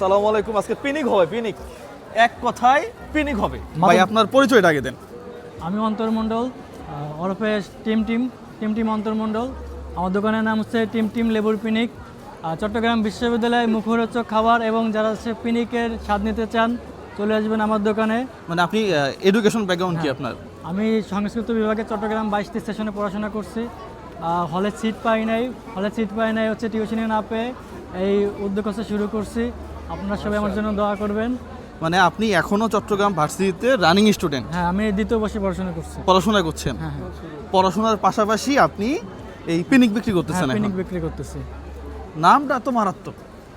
সালামু আলাইকুম। আজকে পিনিক হবে পিনিক। এক কথায় পিনিক হবে। ভাই আপনার পরিচয়টা আগে দেন। আমি অন্তর মণ্ডল ওরফে টিম টিম টিম টিম অন্তর মণ্ডল। আমার দোকানের নাম হচ্ছে টিম টিম লেবুর পিনিক। চট্টগ্রাম বিশ্ববিদ্যালয়ে মুখরোচক খাবার এবং যারা হচ্ছে পিনিকের স্বাদ নিতে চান চলে আসবেন আমার দোকানে। মানে আপনি এডুকেশন ব্যাকগ্রাউন্ড কি আপনার? আমি সংস্কৃত বিভাগে চট্টগ্রাম বাইশটি স্টেশনে পড়াশোনা করছি। হলে সিট পাই নাই হলে সিট পাই নাই হচ্ছে টিউশনি না পেয়ে এই উদ্যোগ শুরু করছি। আপনারা সবাই আমার জন্য দোয়া করবেন। মানে আপনি এখনও চট্টগ্রাম ভার্সিটিতে রানিং স্টুডেন্ট হ্যাঁ আমি দ্বিতীয় বর্ষে পড়াশোনা করছি। পড়াশোনা করছেন? হ্যাঁ হ্যাঁ। পড়াশোনার পাশাপাশি আপনি এই পিনিক বিক্রি হ্যাঁ করতেছেন পিনিক বিক্রি করতেছি। নামটা তো মারাত্মক।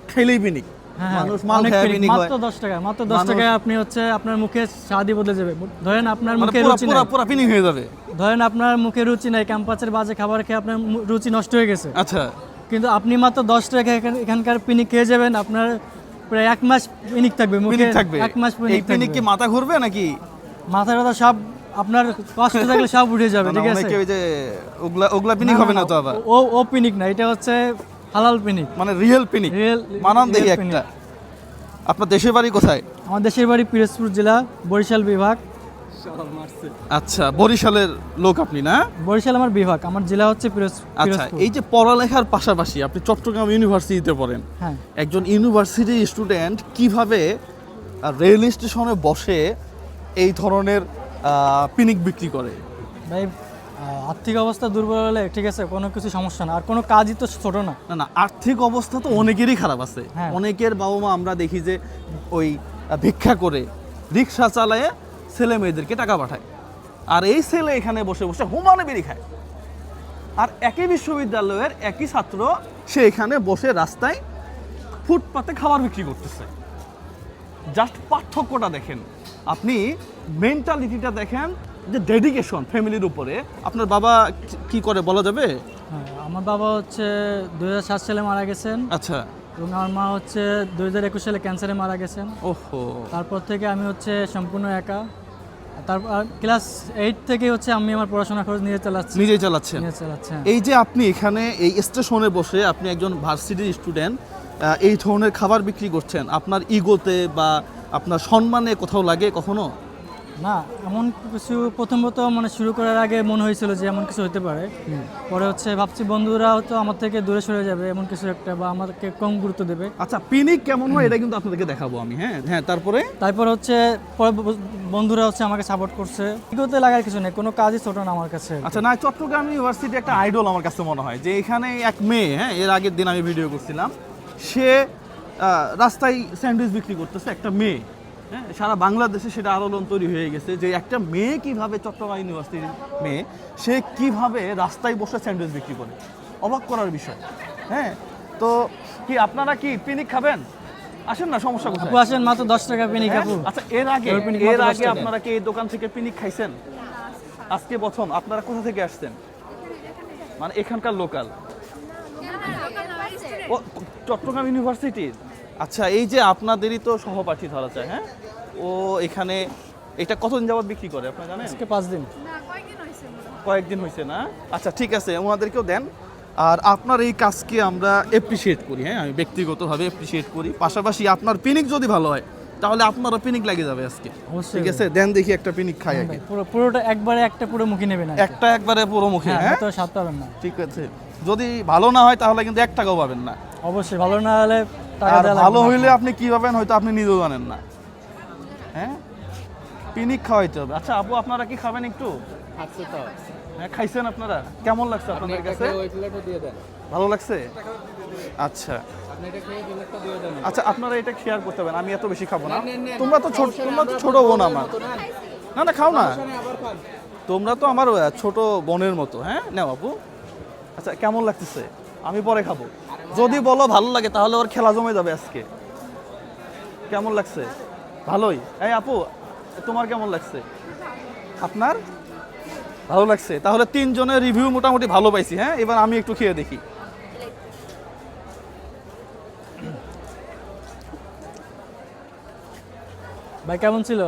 খেলেই পিনিক। হ্যাঁ, মানুষ মাল খায় পিনিক, পিনিক মাত্র দশ টাকা মাত্র দশ মানুষ- টাকায় আপনি হচ্ছে আপনার মুখে স্বাদই বদলে যাবে। ধরেন আপনার মানে মুখে রুচি পুরা পিনিক হয়ে যাবে। ধরেন আপনার মুখে রুচি নাই ক্যাম্পাসের বাজে খাবার খেয়ে আপনার রুচি নষ্ট হয়ে গেছে। আচ্ছা। কিন্তু আপনি মাত্র দশ টাকা এখানকার পিনিক খেয়ে যাবেন আপনার প্রায় এক মাস পিনিক থাকবে পিনিক থাকবে। এক মাস এই পিনিক পিনিক কি মাথা ঘুরবে নাকি? মাথা ব্যথা সব আপনার কষ্ট থাকলে সব উঠে যাবে ঠিক আছে? ওই যে ওগুলা ওগুলা পিনিক হবে না তো আবার? ও ও পিনিক না এটা হচ্ছে হালাল পিনিক। মানে রিয়েল পিনিক? রিয়েল মানান দেখি একটা। আপনার দেশের বাড়ি কোথায়? আমার দেশের বাড়ি পিরোজপুর জেলা বরিশাল বিভাগ। আচ্ছা বরিশালের লোক আপনি না? বরিশাল আমার বিভাগ আমার জেলা হচ্ছে আচ্ছা এই যে পড়ালেখার পাশাপাশি আপনি চট্টগ্রাম ইউনিভার্সিটিতে পড়েন। হ্যাঁ। একজন ইউনিভার্সিটি স্টুডেন্ট কীভাবে রেল স্টেশনে বসে এই ধরনের পিনিক বিক্রি করে? ভাই আর্থিক অবস্থা দুর্বল হলে ঠিক আছে কোনো কিছু সমস্যা না। আর কোনো কাজই তো ছোট না। না না আর্থিক অবস্থা তো অনেকেরই খারাপ আছে। হ্যাঁ। অনেকের বাবা মা আমরা দেখি যে ওই ভিক্ষা করে রিক্সা চালায় ছেলে মেয়েদেরকে টাকা পাঠায়। আর এই ছেলে এখানে বসে বসে হুমানে বেরি খায়। আর একই বিশ্ববিদ্যালয়ের একই ছাত্র সে এখানে বসে রাস্তায় ফুটপাতে খাবার বিক্রি করতেছে। জাস্ট পার্থক্যটা দেখেন। আপনি মেন্টালিটিটা দেখেন যে ডেডিকেশন ফ্যামিলির উপরে। আপনার বাবা কি- করে বলা যাবে? হ্যাঁ আমার বাবা হচ্ছে দু হাজার সাত সালে মারা গেছেন। আচ্ছা। এবং আমার মা হচ্ছে দুই হাজার একুশ সালে ক্যান্সারে মারা গেছেন। ওহো। তারপর থেকে আমি হচ্ছে সম্পূর্ণ একা। তারপর ক্লাস এইট থেকে হচ্ছে আমি আমার পড়াশোনা খরচ নিজে চালাচ্ছি। নিজেই চালাচ্ছেন? নিজে চালাচ্ছি হ্যাঁ। এই যে আপনি এখানে এই স্টেশনে বসে আপনি একজন ভার্সিটির স্টুডেন্ট এই ধরনের খাবার বিক্রি করছেন আপনার ইগোতে বা আপনার সম্মানে কোথাও লাগে কখনো? না এমন কিছু প্রথমত মানে শুরু করার আগে মনে হয়েছিল যে এমন কিছু হতে পারে। পরে হচ্ছে ভাবছি বন্ধুরা হয়তো আমার থেকে দূরে সরে যাবে এমন কিছু একটা বা আমাকে কম গুরুত্ব দেবে। আচ্ছা পিনিক কেমন হয় এটা কিন্তু আপনাদেরকে দেখাবো আমি হ্যাঁ? হ্যাঁ তারপরে? তারপর হচ্ছে পরে বন্ধুরা হচ্ছে আমাকে সাপোর্ট করছে। এগোতে লাগার কিছু নেই কোনো কাজই ছোট না আমার কাছে। আচ্ছা না চট্টগ্রাম ইউনিভার্সিটি একটা আইডল আমার কাছে মনে হয় যে এখানে এক মেয়ে হ্যাঁ এর আগের দিন আমি ভিডিও করছিলাম। সে রাস্তায় স্যান্ডউইচ বিক্রি করতেছে একটা মেয়ে। হ্যাঁ সারা বাংলাদেশে সেটা আলোড়ন তৈরি হয়ে গেছে যে একটা মেয়ে কীভাবে চট্টগ্রাম ইউনিভার্সিটির মেয়ে সে কীভাবে রাস্তায় বসে স্যান্ডউইচ বিক্রি করে? অবাক করার বিষয়। হ্যাঁ তো কি আপনারা কি পিনিক খাবেন? আসেন না সমস্যা কোথায়? আসেন মাত্র দশ টাকা পিনিক কাপু আচ্ছা এর আগে এর আগে আপনারা কি এই দোকান থেকে পিনিক খাইছেন? আজকে প্রথম আপনারা কোথা থেকে আসছেন? মানে এখানকার লোকাল। চট্টগ্রাম ইউনিভার্সিটির? আচ্ছা এই যে আপনাদেরই তো সহপাঠী ধরা যায় হ্যাঁ? ও এখানে এটা কতদিন যাবত বিক্রি করে আপনারা জানেন? আজকে পাঁচ দিন। কয়েকদিন হয়েছে না? আচ্ছা ঠিক আছে ওনাদেরকেও দেন। আর আপনার এই কাজকে আমরা এপ্রিসিয়েট করি হ্যাঁ? আমি ব্যক্তিগতভাবে এপ্রিসিয়েট করি। পাশাপাশি আপনার পিনিক যদি ভালো হয় তাহলে আপনারও পিনিক লাগে যাবে আজকে। অবশ্যই। ঠিক আছে দেন দেখি একটা পিনিক খাই আগে। পুরো পুরোটা একবারে একটা পুরো মুখে নেবেন একটা একবারে পুরো মুখে হ্যাঁ হ্যাঁ? তো স্বাদ পাবেন না। ঠিক আছে। যদি ভালো না হয় তাহলে কিন্তু এক টাকাও পাবেন না। অবশ্যই ভালো না হলে আর ভালো হইলে আপনি কি পাবেন হয়তো আপনি নিজেও জানেন না। হ্যাঁ? পিনিক খাওয়াইতে হবে। আচ্ছা আপু আপনারা কি খাবেন একটু? হ্যাঁ খাইছেন আপনারা? কেমন লাগছে আপনাদের কাছে? ভালো লাগছে? আচ্ছা। আচ্ছা আপনারা এটা শেয়ার করতে হবে আমি এত বেশি খাব না। তোমরা তো ছোট তোমরা তো ছোট বোন আমার। না। না খাও না। তোমরা তো আমার ছোট বোনের মতো হ্যাঁ? নাও আপু। আচ্ছা কেমন লাগতেছে? আমি পরে খাব। যদি বলো ভালো লাগে তাহলে ওর খেলা জমে যাবে আজকে। কেমন লাগছে? ভালোই। এই আপু তোমার কেমন লাগছে? আপনার? ভালো লাগছে। তাহলে তিনজনের রিভিউ মোটামুটি ভালো পাইছি হ্যাঁ? এবার আমি একটু খেয়ে দেখি। ভাই কেমন ছিল?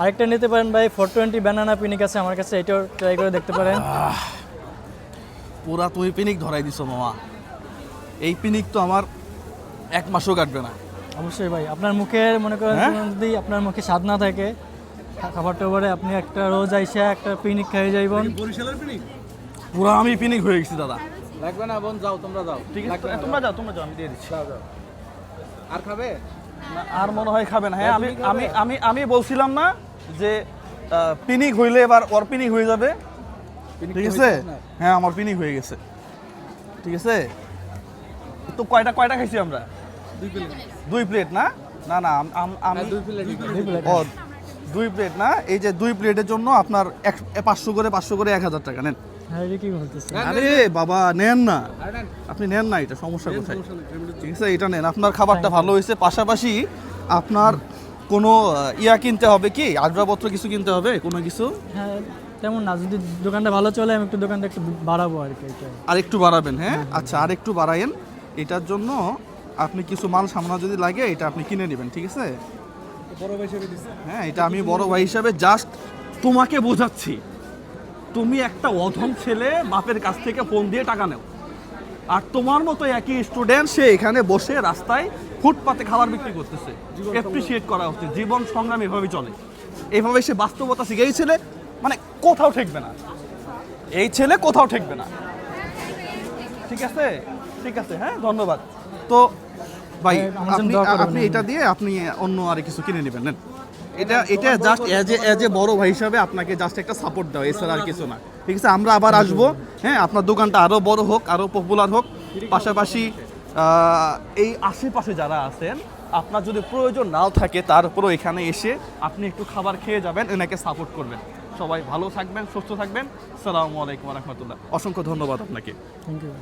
আরেকটা নিতে পারেন ভাই ফোর টোয়েন্টি ব্যানানা পিনিক আছে আমার কাছে এটাও ট্রাই করে দেখতে পারেন। পুরা তুই পিনিক ধরাই দিছো মামা। এই পিনিক তো আমার এক মাসও কাটবে না। অবশ্যই ভাই আপনার মুখের মনে করেন হ্যাঁ? যদি আপনার মুখে স্বাদ না থাকে খাবার টাবারে আপনি একটা রোজ আইসা একটা পিনিক খাই যাইবেন। বরিশালের পিনিক পুরা আমি পিনিক হয়ে গেছি দাদা। লাগবে না বোন যাও তোমরা যাও। ঠিক আছে তোমরা যাও তোমরা যাও আমি দিয়ে দিচ্ছি। যাও যাও। আর খাবে? আর মনে হয় খাবে না। হ্যাঁ আমি আমি আমি আমি বলছিলাম না যে পিনিক হইলে এবার ওর পিনিক হয়ে যাবে। ঠিক আছে? হ্যাঁ আমার পিনিক হয়ে গেছে। ঠিক আছে? তো কয়টা কয়টা খাইছি আমরা? দুই প্লেট। না? না না আম- দুই প্লেট। ও দুই প্লেট না? এই যে দুই প্লেটের জন্য আপনার এক পাঁচশো করে পাঁচশো করে এক হাজার টাকা নেন। হ্যাঁ আরে বাবা নেন না। আপনি নেন না এটা সমস্যা কোথায়? ঠিক আছে এটা নেন। আপনার খাবারটা ভালো হয়েছে পাশাপাশি আপনার কোনো ইয়া কিনতে হবে কি? আসবাবপত্র কিছু কিনতে হবে? কোনো কিছু? হ্যাঁ তেমন না যদি দোকানটা ভালো চলে আমি একটু দোকানটা একটু বাড়াবো আর কি এটা। আর একটু বাড়াবেন হ্যাঁ। আচ্ছা আর একটু বাড়ায়েন। এটার জন্য আপনি কিছু মাল সামনা যদি লাগে এটা আপনি কিনে নেবেন ঠিক আছে? হ্যাঁ এটা আমি বড় ভাই হিসাবে জাস্ট তোমাকে বোঝাচ্ছি। তুমি একটা অধম ছেলে বাপের কাছ থেকে ফোন দিয়ে টাকা নেও। আর তোমার মতো একই স্টুডেন্ট সে এখানে বসে রাস্তায় ফুটপাতে খাবার বিক্রি করতেছে। অ্যাপ্রিসিয়েট করা হচ্ছে। জীবন সংগ্রাম এভাবেই চলে। এইভাবে সে বাস্তবতা শিখে। এই ছেলে মানে কোথাও ঠেকবে না। এই ছেলে কোথাও ঠেকবে না। ঠিক আছে? ঠিক আছে হ্যাঁ ধন্যবাদ। তো ভাই আপনি আপনি এটা দিয়ে আপনি অন্য আর কিছু কিনে নেবেন নেন। এটা এটা just as a as a বড় ভাই হিসাবে আপনাকে জাস্ট একটা সাপোর্ট দেওয়া এছাড়া আর কিছু না। ঠিক আছে আমরা আবার আসব। হ্যাঁ আপনার দোকানটা আরও বড় হোক আরও পপুলার হোক। পাশাপাশি এই আশেপাশে যারা আছেন আপনার যদি প্রয়োজন নাও থাকে তারপরও এখানে এসে আপনি একটু খাবার খেয়ে যাবেন এনাকে সাপোর্ট করবেন। সবাই ভালো থাকবেন সুস্থ থাকবেন। সালামু আলাইকুম রহমতুল্লাহ। অসংখ্য ধন্যবাদ আপনাকে। Thank you